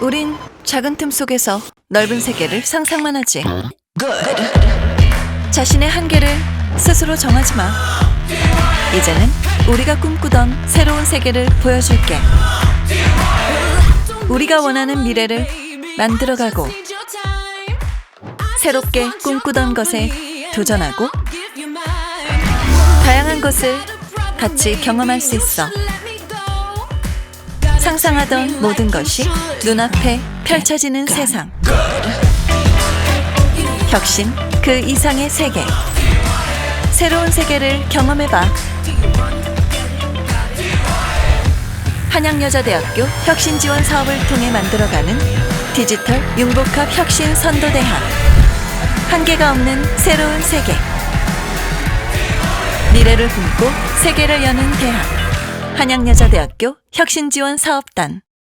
우린 작은 틈 속에서 넓은 세계를 상상만 하지. 자신의 한계를 스스로 정하지 마. 이제는 우리가 꿈꾸던 새로운 세계를 보여줄게. 우리가 원하는 미래를 만들어가고 새롭게 꿈꾸던 것에 도전하고 다양한 것을 같이 경험할 수 있어. 상상하던 모든 것이 눈앞에 펼쳐지는 세상. 혁신 그 이상의 세계. 새로운 세계를 경험해봐. 한양여자대학교 혁신 지원 사업을 통해 만들어가는 디지털 융복합 혁신 선도대학. 한계가 없는 새로운 세계. 미래를 꿈고 세계를 여는 대학. 한양여자대학교 혁신지원 사업단.